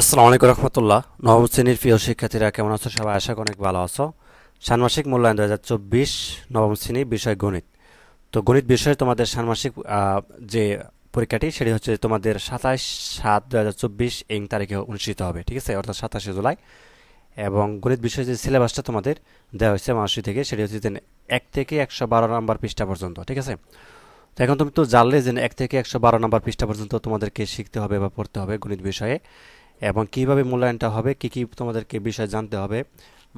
আসসালামু আলাইকুম রহমতুল্লাহ। নবম শ্রেণির প্রিয় শিক্ষার্থীরা কেমন আছো? সবাই আশা অনেক ভালো আছো। ষান্মাসিক মূল্যায়ন দু হাজার চব্বিশ, নবম শ্রেণি বিষয় গণিত। তো গণিত বিষয়ে তোমাদের ষান্মাসিক যে পরীক্ষাটি, সেটি হচ্ছে তোমাদের সাতাশ সাত দু হাজার চব্বিশ এই তারিখে অনুষ্ঠিত হবে, ঠিক আছে? অর্থাৎ সাতাশে জুলাই। এবং গণিত বিষয়ে যে সিলেবাসটা তোমাদের দেওয়া হয়েছে মাসি থেকে, সেটি হচ্ছে এক থেকে একশো বারো নম্বর পৃষ্ঠা পর্যন্ত, ঠিক আছে? তো এখন তুমি তো জানলে যে এক থেকে একশো বারো নম্বর পৃষ্ঠা পর্যন্ত তোমাদেরকে শিখতে হবে বা পড়তে হবে গণিত বিষয়ে। এবং কীভাবে মূল্যায়নটা হবে, কি কি তোমাদেরকে বিষয় জানতে হবে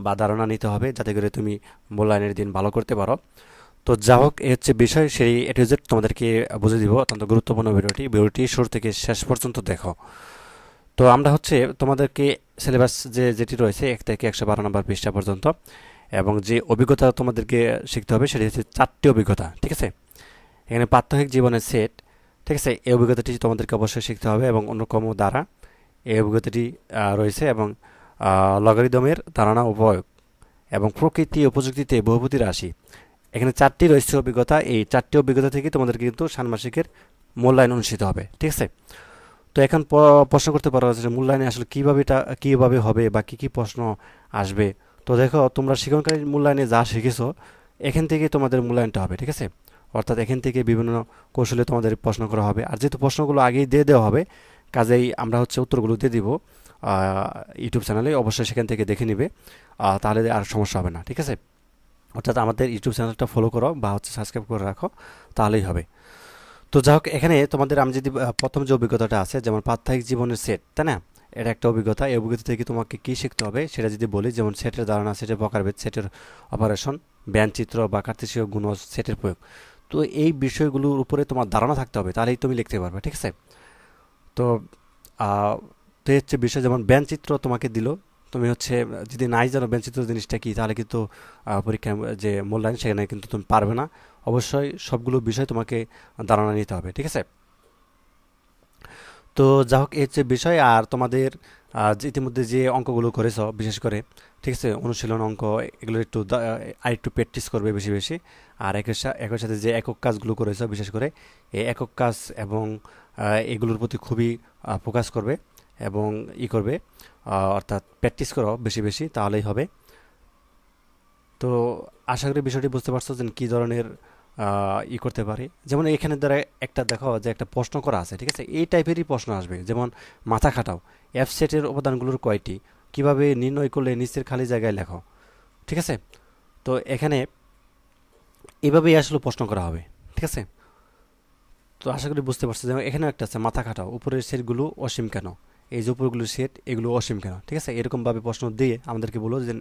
বা ধারণা নিতে হবে যাতে করে তুমি মূল্যায়নের দিন ভালো করতে পারো। তো যা হোক, এ হচ্ছে বিষয়, সেই এটু জেড তোমাদেরকে বুঝে দিব অত্যন্ত গুরুত্বপূর্ণ ভিডিওটি। ভিডিওটি শুরু থেকে শেষ পর্যন্ত দেখো। তো আমরা হচ্ছে তোমাদেরকে সিলেবাস যে যেটি রয়েছে, এক থেকে একশো বারো নম্বর পৃষ্ঠা পর্যন্ত এবং যে অভিজ্ঞতা তোমাদেরকে শিখতে হবে, সেটি হচ্ছে চারটি অভিজ্ঞতা, ঠিক আছে? এখানে প্রাত্যহিক জীবনের সেট ঠিক আছে? এই অভিজ্ঞতাটি তোমাদেরকে অবশ্যই শিখতে হবে এবং অন্যক্রম দ্বারা এই অভিজ্ঞতাটি রয়েছে এবং লগারিদমের ধারণা ও প্রয়োগ এবং প্রকৃতি ও প্রযুক্তিতে বহুপতি রাশি। এখানে চারটি রয়েছে অভিজ্ঞতা। এই চারটি অভিজ্ঞতা থেকে তোমাদের কিন্তু ষান্মাসিকের মূল্যায়ন অনুষ্ঠিত হবে, ঠিক আছে? তো এখন প্রশ্ন করতে পারো যে মূল্যায়নে আসলে কীভাবে এটা, কীভাবে হবে বা কী কী প্রশ্ন আসবে? তো দেখো, তোমরা শিক্ষণকারী মূল্যায়নে যা শিখেছো, এখান থেকে তোমাদের মূল্যায়নটা হবে, ঠিক আছে? অর্থাৎ এখান থেকে বিভিন্ন কৌশলে তোমাদের প্রশ্ন করা হবে। আর যেহেতু প্রশ্নগুলো আগেই দিয়ে দেওয়া হবে কাজেই আমরা হচ্ছে উত্তরগুলো দিয়ে দিব ইউটিউব চ্যানেলে অবশ্যই সেখান থেকে দেখে নিবে তাহলে আর সমস্যা হবে না, ঠিক আছে? অর্থাৎ আমাদের ইউটিউব চ্যানেলটা ফলো করো বা হচ্ছে সাবস্ক্রাইব করে রাখো, তাহলেই হবে। তো যাই হোক, এখানে তোমাদের আমি যদি প্রথম যে অভিজ্ঞতাটা আছে, যেমন প্রাত্যহিক জীবনের সেট তাই না? এটা একটা অভিজ্ঞতা, এই অভিজ্ঞতা থেকে তোমাকে কী শিখতে হবে সেটা যদি বলি, যেমন সেটের ধারণা, সেটের প্রকারভেদ, সেটের অপারেশন চিত্র বা কার্তেশীয় গুণ সেটের প্রয়োগ। তো এই বিষয়গুলোর উপরে তোমার ধারণা থাকতে হবে, তাহলেই তুমি লিখতে পারবে, ঠিক আছে? তো তো হচ্ছে বিষয় যেমন চিত্র তোমাকে দিল, তুমি হচ্ছে, যদি নাই জানো চিত্র জিনিসটা কী, তাহলে কিন্তু পরীক্ষা যে মূল্যায়ন সেখানে কিন্তু তুমি পারবে না। অবশ্যই সবগুলো বিষয় তোমাকে ধারণা নিতে হবে, ঠিক আছে? তো যা হোক এই হচ্ছে বিষয় আর তোমাদের ইতিমধ্যে যে অঙ্কগুলো করেছ, বিশেষ করে, ঠিক আছে, অনুশীলন অঙ্ক, এগুলো একটু আর একটু প্র্যাকটিস করবে বেশি বেশি। আর একের সাথে একের সাথে যে একক কাজগুলো করেছ, বিশেষ করে, এই একক কাজ এবং এগুলোর প্রতি খুবই ফোকাস করবে এবং ই করবে অর্থাৎ প্র্যাকটিস করো বেশি বেশি, তাহলেই হবে। তো আশা করি বিষয়টি বুঝতে পারছ যে কী ধরনের ই করতে পারি। যেমন এখানে দ্বারা একটা দেখো যে একটা প্রশ্ন করা আছে, ঠিক আছে? এই টাইপেরই প্রশ্ন আসবে। যেমন, মাথা খাটাও। এফ সেটের উপাদানগুলোর কয়টি? কীভাবে নির্ণয় করলে নিচের খালি জায়গায় লেখো? ঠিক আছে? তো এখানে এভাবেই আসলে প্রশ্ন করা হবে। ঠিক আছে? তো আশা করি বুঝতে পারছ। যেমন এখানে একটা আছে, মাথা খাটাও। উপরের সেটগুলো অসীম কেন? এই যে উপরগুলো সেট এগুলো অসীম কেন? ঠিক আছে? এরকমভাবে প্রশ্ন দিয়ে আমাদেরকে বলো যে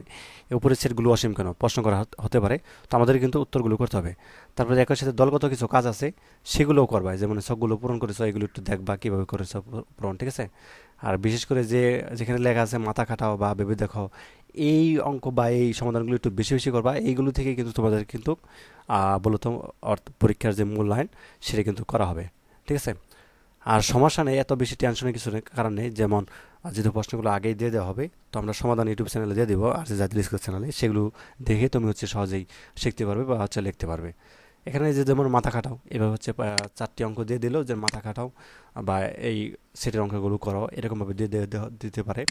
উপরের সেটগুলো অসীম কেন? প্রশ্ন করা হতে পারে। তো আমাদের কিন্তু উত্তরগুলো করতে হবে। তারপরে একই সাথে দলগত কিছু কাজ আছে, সেগুলোও করবা। যেমন সবগুলো পূরণ করেছ, এগুলো একটু দেখবা কীভাবে করেছ পূরণ, ঠিক আছে? আর বিশেষ করে যে, যেখানে লেখা আছে, মাথা খাটাও বা ভেবে দেখো, এই অঙ্ক বা এই সমাধানগুলো একটু বেশি বেশি করবা। এইগুলো থেকে কিন্তু তোমাদের কিন্তু মূলত পরীক্ষার যে মূল্যায়ন, সেটা কিন্তু করা হবে। ঠিক আছে? আর সমস্যা নেই, এত বেশি টেনশনের কিছু কারণ নেই। যেমন যেহেতু প্রশ্নগুলো আগেই দিয়ে দেওয়া হবে, তো আমরা সমাধান ইউটিউব চ্যানেলে দিয়ে দেবো, আর যে জাতীয় স্কুল চ্যানেলে সেগুলো দেখে তুমি হচ্ছে সহজেই শিখতে পারবে বা হচ্ছে লিখতে পারবে। এখানে যে যেমন মাথা খাটাও, এভাবে হচ্ছে চারটি অঙ্ক দিয়ে দিলেও যে মাথা খাটাও, বা এই সেটের অঙ্কগুলো করো, এরকমভাবে দিয়ে দিতে পারে।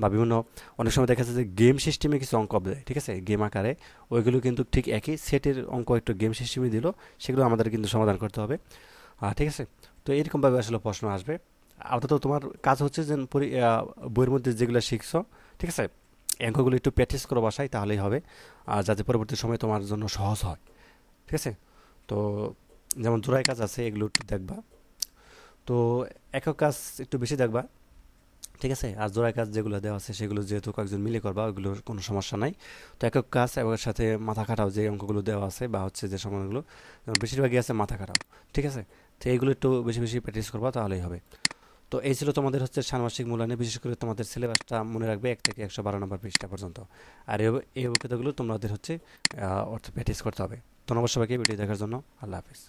বা বিভিন্ন, অনেক সময় দেখা যাচ্ছে যে গেম সিস্টেমে কিছু অঙ্ক দেয়, ঠিক আছে? গেম আকারে, ওইগুলো কিন্তু ঠিক একই সেটের অঙ্ক একটু গেম সিস্টেমে দিল, সেগুলো আমাদের কিন্তু সমাধান করতে হবে। ঠিক আছে? তো এরকমভাবে আসলে প্রশ্ন আসবে। আপাতত তোমার কাজ হচ্ছে যে বইয়ের মধ্যে যেগুলো শিখছো, ঠিক আছে? এই অঙ্কগুলো একটু প্র্যাকটিস করো বাসায়, তাহলেই হবে। আর যাতে পরবর্তী সময় তোমার জন্য সহজ হয়, ঠিক আছে? তো যেমন জোড়াই কাজ আছে, এগুলো একটু দেখবা। তো একক কাজ একটু বেশি দেখবা, ঠিক আছে? আর জোড়াই কাজ যেগুলো দেওয়া আছে, সেগুলো যেহেতু কয়েকজন মিলে করবা, ওগুলোর কোনো সমস্যা নাই। তো একক কাজ এবং সাথে মাথা খাটাও যে অঙ্কগুলো দেওয়া আছে বা হচ্ছে যে যেমন বেশিরভাগই আছে মাথা খাটাও, ঠিক আছে? তো এইগুলো একটু বেশি বেশি প্র্যাকটিস করবা, তাহলেই হবে। তো এই ছিল তোমাদের হচ্ছে ষাণমাসিক মূল্যায়নে, বিশেষ করে তোমাদের সিলেবাসটা মনে রাখবে এক থেকে একশো বারো নম্বর পৃষ্ঠা পর্যন্ত। আর এই অভিজ্ঞতাগুলো তোমাদের হচ্ছে অর্থ প্র্যাকটিস করতে হবে। ধন্যবাদ সবাইকে, ভিডিও দেখার জন্য। আল্লাহ হাফিজ।